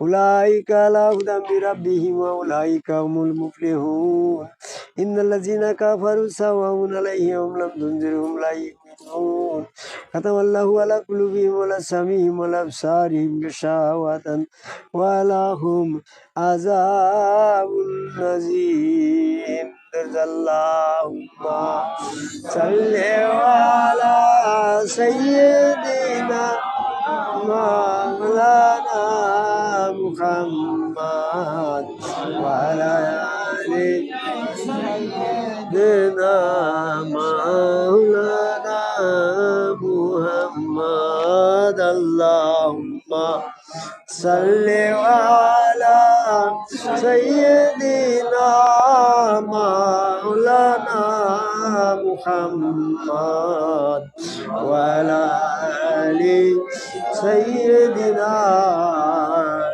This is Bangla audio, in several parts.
أولئك على هدى من ربهم وأولئك هم المفلحون إن الذين كفروا سواء عليهم لم تنذرهم لا يؤمنون ختم الله على قلوبهم ولا سمعهم ولا أبصارهم غشاوة ولهم عذاب عظيم اللهم صل على سيدنا مولانا محمد وعلى سيدنا مولانا محمد. اللهم صل على سيدنا مولانا محمد وعلى سيدنا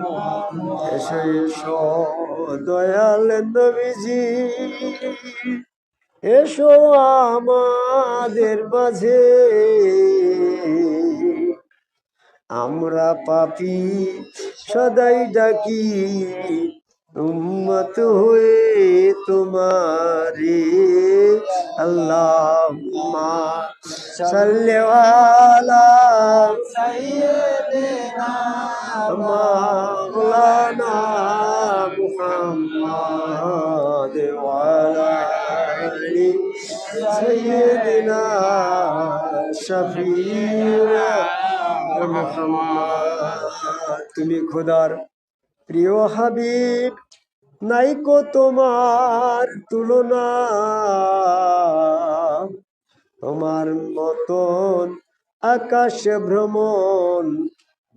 এসো এসো, দয়াল নবীজি। এসো আমাদের মাঝে। আমরা পাপি, সদাই ডাকি, উম্মত হয়ে তোমারে। আল্লাহ সাল্লি আলা সাইয়্যিদিনা মুহাম্মদ ওয়া আলা আলি সাইয়্যিদিনা শফিনা মুহাম্মদ তুমি খোদার প্রিয় হাবিব নাইকো তোমার তুলনা। তোমার মতন আকাশ ভ্রমণ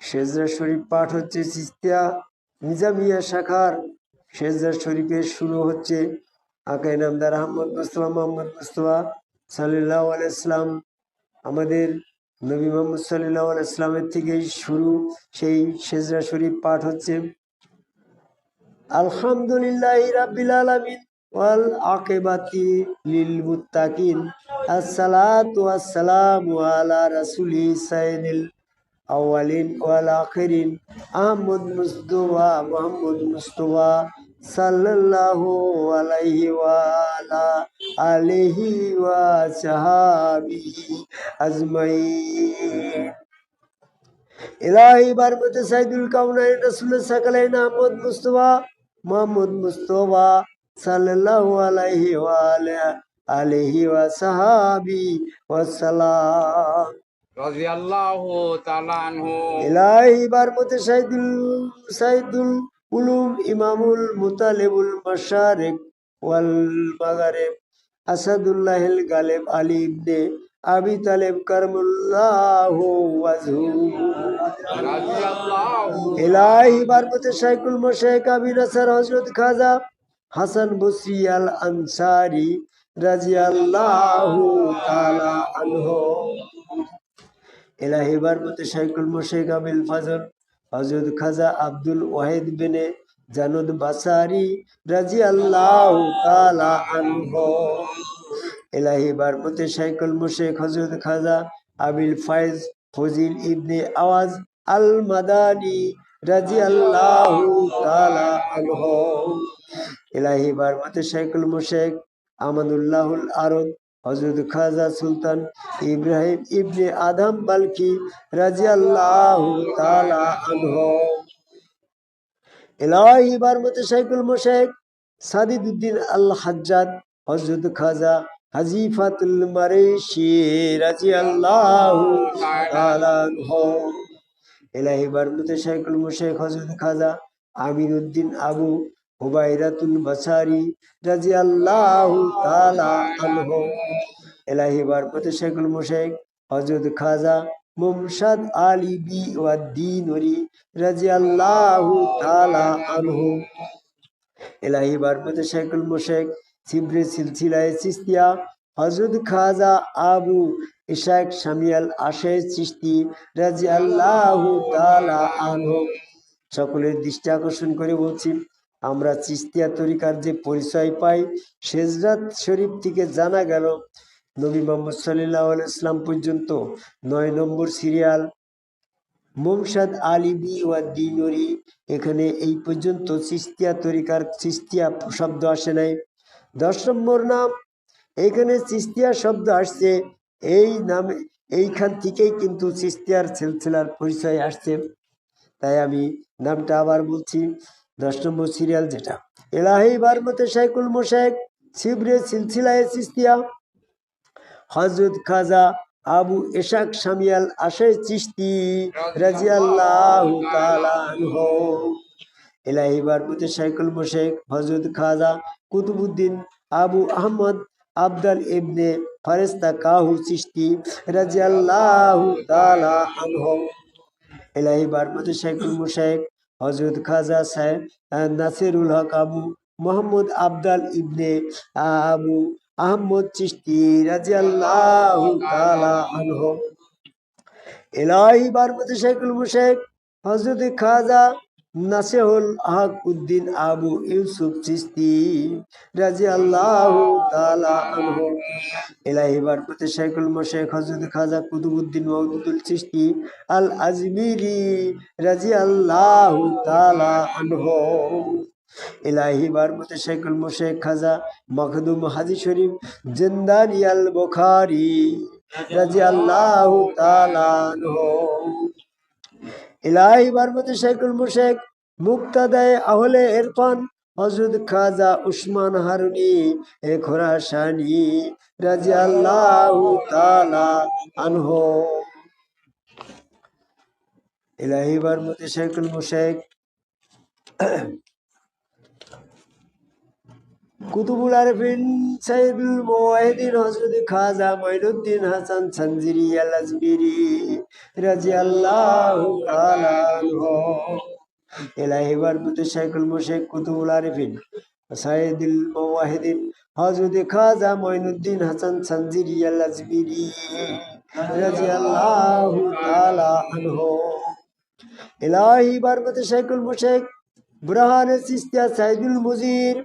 শেজরা শরীফ পাঠ হচ্ছে চিস্তিয়া নিজামিয়া শাখার। শেজরা শরীফের শুরু হচ্ছে আকাই নামদার আহমদ মুস্তফা, মোহাম্মদ মুস্তফা সাল্লাহ আলাইসলাম আমাদের নবী মোহাম্মদ সাল্লাহ আলাইসলামের থেকেই শুরু সেই শেজরা শরীফ পাঠ হচ্ছে, আলহামদুলিল্লাহ রাব্বিল আলামিন ওয়াল আকিবাতি লিল মুত্তাকিন। আসসালাতু ওয়াসসালামু আলা রাসূলি সাইয়্যিদিল আউয়ালিন ওয়াল আখিরিন আহমদ মুস্তফা মুহাম্মদ মুস্তফা সাল্লাল্লাহু আলাইহি ওয়া আলা আলিহি ওয়া সাহাবিহি আজমাইন ইলাহি বারমতে সাইদুল কাউনাইন রাসূল সাকালাইন আহমদ মুস্তফা মোহাম্মদ মুস্তফা সাল্লাল্লাহু আলাইহি ওয়া আলা আলিহি ওয়া সাহাবি ওয়া সালাম ইমামুল মুতালিবুল মাশারিক ওয়াল মাগারিব আসাদুল্লাহিল গালিব আলী ইবনে আবি তালেব করমুল্লাহু ওয়াজহু। বারকতে শাইকুল মোশেক আবি নাসার হযরত খাজা হাসান বসরি আল আনসারি রাজিয়াল্লাহু তাআলা আনহু। ইলাহি বারকতে শাইকুল মোশেক আবিল ফজল, হযরত খাজা আব্দুল ওয়াহিদ বিনে জানুদ বাসারি রাজিয়াল্লাহু তাআলা আনহু। এলাহি বারমতে সাইকুল মুশেক হজরত খাজা আবিল ফাইজ ফজিল ইবনে আওয়াজ আল মাদানি রাজি আল্লাহ তালা আনহু। এলাহি বারমতে সাইকুল মুশেক আমানুল্লাহুল আরদ হজরত খাজা সুলতান ইব্রাহিম ইবনে আদম, বালকি রাজি আল্লাহ তালা আনহু সাদিদুদ্দিন আল হাজ্জাদ হজরত খাজা হাজিফাতুল মারেশি রাজি আল্লাহ এলাহি বারমতে সাইকুল মুশেক হজরত খাজা আবু হুবাইরাতুল বাসারি রাজি আল্লাহ আনহু। এলাহি বারমতে সাইকুল মুশেক হজরত খাজা মুমসাদ আলী বি ওয়াদ্দিন ওরি রাজি আল্লাহ আনহু। এলাহি বারপতে শেখুল মুশেক সিবরে সিলসিলায় চিস্তিয়া হজরত খাজা আবু ইশাক শামিয়াল আশে চিস্তি রাজি আল্লাহ আনহু। সকলের দৃষ্টি আকর্ষণ করে বলছি আমরা চিস্তিয়া তরিকার যে পরিচয় পাই শেজরাত শরীফ থেকে জানা গেল, নবী মোহাম্মদ সাল্লাহ ইসলাম পর্যন্ত নয় নম্বর সিরিয়াল মোমসাদ আলী বি ওয়াদ্দিনরি এখানে এই পর্যন্ত চিস্তিয়া তরিকার চিস্তিয়া শব্দ আসে নাই। দশ নম্বর নাম, এখানে চিস্তিয়া শব্দ আসছে, এই নামে, এইখান থেকেই কিন্তু চিস্তিয়ার সিলসিলার পরিচয় আসছে। তাই আমি নামটা আবার বলছি দশ নম্বর সিরিয়াল যেটা। এলাহি বারমতে সাইকুল মোশেক শিবরে সিলসিলায় চিস্তিয়া হজরত খাজা আবু এশাক সামিয়াল আশে চিস্তি রাজিয়াল্লাহু এলাহি বারমতে সাইকুল মোশেক হজরত খাজা কুতুবুদ্দিন আবু আহমদ, আবদাল ইবনে ফারেস্তা কাহু চিস্তি রাজিয়াল্লাহু তাআলা আনহু। এলাহি বারমতে সাইকুল মোশেক হজরত খাজা সাহেব নাসিরুল হক আবু মোহাম্মদ আবদাল ইবনে আবু আহমদ চিস্তি রাজিয়াল্লাহু তাআলা আনহু। এলাহি মুশেখ হজরত খাজা নাসেহুল হক উদ্দিন আবু ইউসুফ চিস্তি তাআলা আনহু। এলাহি বারমতে সাইকুল মুশেক হজরত খাজা কুতুবউদ্দিন মওদুদুল চিস্তি আল আজমিরি রাজিয়াল্লাহু তাআলা আনহু। ইলাহি বারমতে শেখুল মুশেক খাজা মখদুম হাজি শরীফ জিন্দানি আল বুখারি রাজি আল্লাহ ইলাহি বারমতে শেখুল মুশেক মুক্তাদায় আহলে এরফান হজরত খাজা উসমান হারুনি, এ খোরাসানি রাজি আল্লাহ ইলাহি বারমতে শেখুল মুশেক কুতুবুল আরফিন সাইদুল মুওয়াহিদিন হযরত খাজা মাইনুদ্দিন হাসান সানজিরি আল আজমিরি রাদিয়াল্লাহু তাআলা আনহু। ইলাহি বারমুতে শাইখুল মুশেক কুতুবুল আরফিন সাইদুল মুওয়াহিদিন হযরত খাজা মাইনুদ্দিন হাসান সানজিরি আল আজমিরি রাদিয়াল্লাহু তাআলা আনহু। ইলাহি বারমুতে শাইখুল মুশেক বুরহান চিস্তিয়া সাইদুল মুজির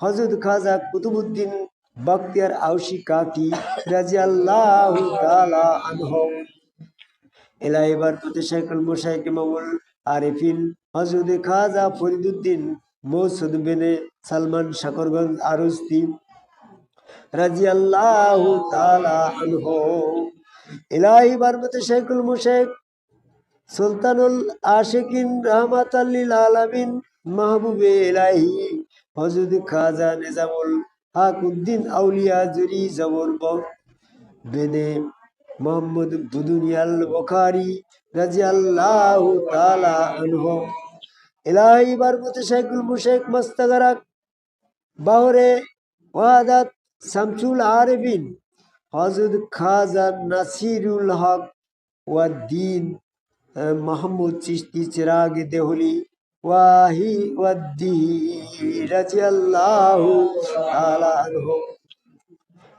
হজরত খাজা কুতুবুদ্দিন বক্তিয়ার আউসি কাকি রাজিয়াল্লাহ তাআলা আনহু এলাই বারপতে শাইখুল মুশাইক মামুল আরিফিন হজরত খাজা ফরিদুদ্দিন মৌসুদ বেনে সালমান শাকরগঞ্জ আরস্তি রাজিয়াল্লাহ তাআলা আনহু এলাই বারপতে শাইখুল মুশাইক সুলতানুল আশিকিন রহমাত আলামিন মাহবুবে এলাহি হজরত খাজা নিজামুল হক উদ্দিন আউলিয়া জুরি জবর বেদে মোহাম্মদ বুদুনিয়াল বখারি রাজি আল্লাহ তালা আনহু। ইলাহি বারমতে শাইকুল মুশেক মস্তগরাক বাহরে ওয়াদাত শামসুল আরবিন। হজরত খাজা নাসিরুল হক ওয়াদ্দিন মাহমুদ চিস্তি চিরাগ দেহলি ওয়াহি ওয়াদ্দি রাজিয়াল্লাহু তাআলা আনহু।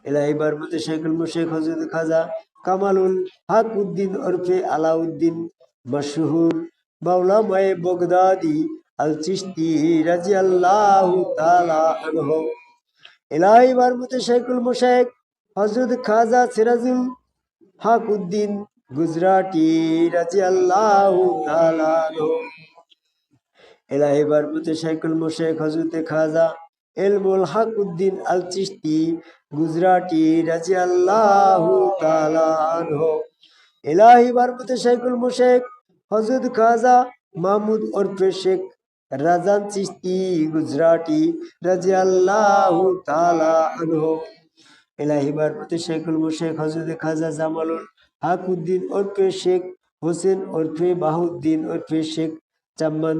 ইলাহি বারমতে শেখুল মুশেক হযরত খাজা কামালুল হক উদ্দিন ওরফে আলাউদ্দিন মশহুর মাওলা মায়ে বগদাদি আল চিশতি রাজিয়াল্লাহু তাআলা আনহু। ইলাহি বারমতে শেখুল মুশেক হজরত খাজা সিরাজুল হক গুজরাটি রাজি আল্লাহ এলাহি বারপুতে সাইকুল মোশেক হজরতে খাজা এলমুল হক উদ্দিন আল চিস্তি গুজরাটি রাজি আল্লাহ এলাহি বারপুতে সাইকুল মোশেক হজরত খাজা মাহমুদ ওরফে শেখ রাজান চিস্তি গুজরাটি রাজি আল্লাহ এলাহি বারপুতে সাইকুল মোশেক হজরত খাজা জামালুল হক উদ্দিন ওরফে শেখ হোসেন ওরফে বাহুদ্দিন ওরফে শেখ চাম্মান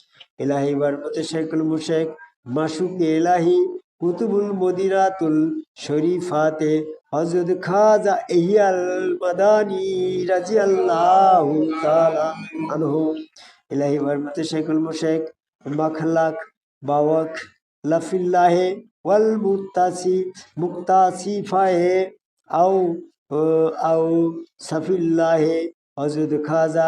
এলাহি বারমতে শেখুল মুশেক মাসুক এলাহি, কুতুবুল মদিরাতুল শরীফাতে হজরত খাজা ইহিয়াল মাদানি রাজি আল্লাহ আনহু। এলাহি বারমতে শেখুল মুশেক মাখলাক, বাওয়াক, লফিল্লাহে, ওয়াল মুক্তাসি মুক্তাসিফাহে আও আও, সফিল্লাহে হজরত খাজা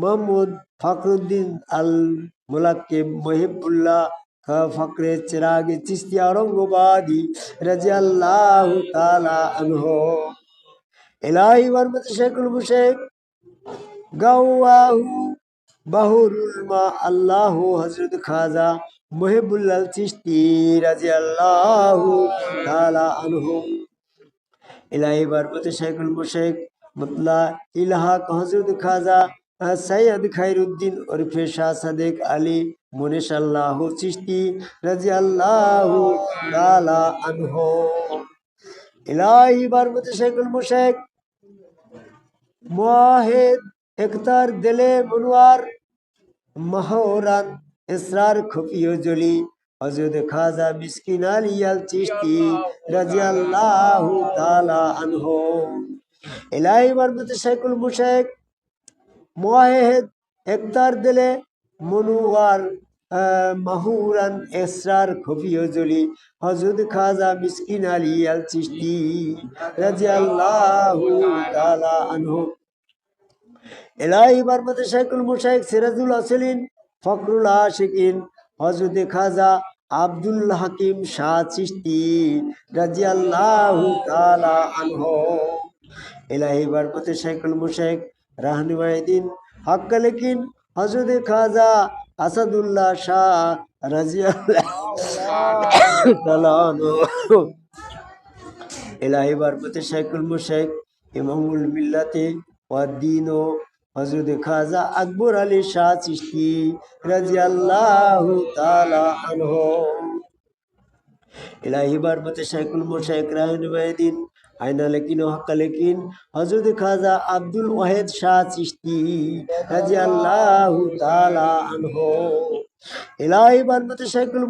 মোহাম্মদ ফখরুদ্দিন আল মুলাক্কিব মহিবুল্লাহ ফকরে চিরাগ চিস্তি আরঙ্গবাদী রাজি আল্লাহ তালা আনহু। ইলাহি বরমত শেখুল মুশেক গাওয়াহু বাহুরুল মা আল্লাহ হজরত খাজা মহিবুল্লাল চিস্তি রাজি আল্লাহ তালা আনহু। ইলাহি বরমত শেখুল মুশেক মুতলা ইলাহাক হজরত খাজা সৈয়দ খাইরুদ্দিন ওরফে শাহ সাদেক আলী মনিশ আল্লাহ চিস্তি রাজি আল্লাহ আনহু। ইলাহি বারমতে শেখুল মুশেক মুয়াহিদ একতার দিলে মনোয়ার মাহরান ইসরার খফিও জলি। হজরত খাজা মিসকিন আলী আল চিস্তি রাজি আল্লাহ তালা আনহু। ইলাহি বারমতে শেখুল মুশেক মোয়াহেদ একতার দিলে মনুয়ার মাহুরান এসরার খফিও জলি হজরত খাজা মিসকিন আলী আল চিস্তি রাজি আল্লাহ তালা আনহু। এলাহি বারমতে শাইকুল মুশাইক সিরাজুল আসলিন ফখরুল আশিকিন হজরত খাজা আব্দুল হাকিম শাহ চিস্তি রাজি আল্লাহ তালা আনহু এলাহি বারমতে শাইকুল মুশাইক রাহনুমাইদিন হক লেকিন হজরত খাজা আসাদুল্লাহ শাহ রাজিয়াল্লাহ এলাহি বারপতে শাইকুল মুশেক ইমামুল মিল্লাতে খাজা আকবর আলী শাহ আয়না লেকিন হক্কা লেকিন। হজরত খাজা আব্দুল ওয়াহেদ শাহ চিস্তি রাজি আল্লাহ তালা আনহু। ইলাহি বারমতে শাইকুল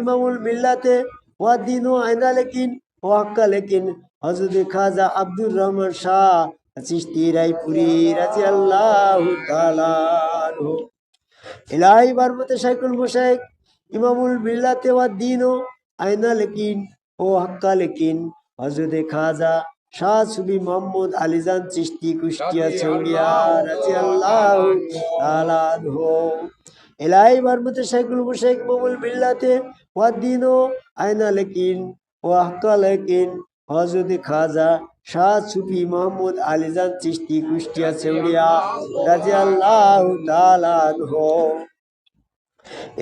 ইমামুল মিল্লাতে ওয়াদিন ও আয়না লেকিন ও হক্কা লেকিন। হজরত খাজা আব্দুর রহমান শাহ চিস্তি রায়পুরি রাজি আল্লাহ তালা ইলাহি বারমতে শাইকুল মুশাইক ইমামুল মিল্লাতে ওয়াদিন ও আয়না লেকিন ও হক্কা লেকিন। হজরত খাজা শাহ সুবি মোহাম্মদ আলিজান চিস্তি কুষ্টিয়া চৌড়িয়া রাজি আল্লাহ এলাই বারমতে শাইকুল মুশাইক মামুল বিল্লাতে ওয়াদ্দিন ও আয়না লেকিন ও হাক্কা লেকিন হজরত খাজা শাহ সুফি মোহাম্মদ আলিজান চিস্তি কুষ্টিয়া চৌড়িয়া রাজি আল্লাহ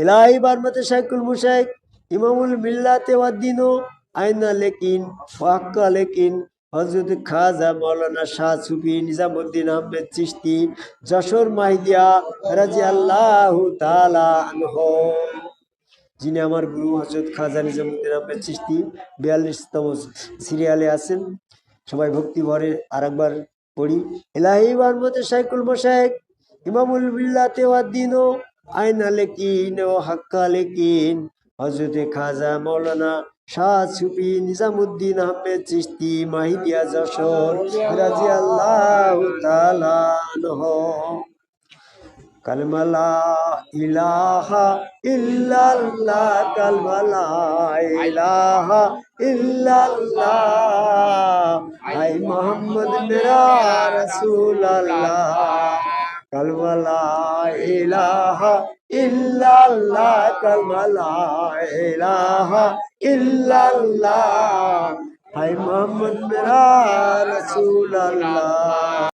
এলাই বারমতে শাইকুল মুশাইক ইমামুল মিল্লাতে ওয়াদ্দিন ও আয়না লেকিন, ওয়াক্কা লেকিন হজরত খাজা মৌলানা শাহ সুফি নিজামুদ্দিন আহমেদ চিশতি, যশোর মাহিদিয়া রাজি আল্লাহ যিনি আমার গুরু হজরত খাজা নিজামুদ্দিন আহমেদ চিশতি, বিয়াল্লিশতম সিরিয়ালে আছেন। সবাই ভক্তি ভরে আর একবার পড়ি। এলাহি বারমতে সাইকুল মশাইক ইমামুল বিল্লাতে ওয়াদ্দিনো আয়না লেকিন ও হাক্কা লেকিন হজরতে খাজা মৌলানা শাহ নিজামুদ্দিন আহমেদ চিশতি মাহিদিয়া যশোর রাজি আল্লাহ কালমালা ইলাহা ইল্লাল্লাহ, কালমালা ইলাহা ইল্লাল্লাহ। হাই মোহাম্মদ মেরা রসুল আল্লাহ কালমালা ইলাহা लाल लमल इला ला हर सुल ल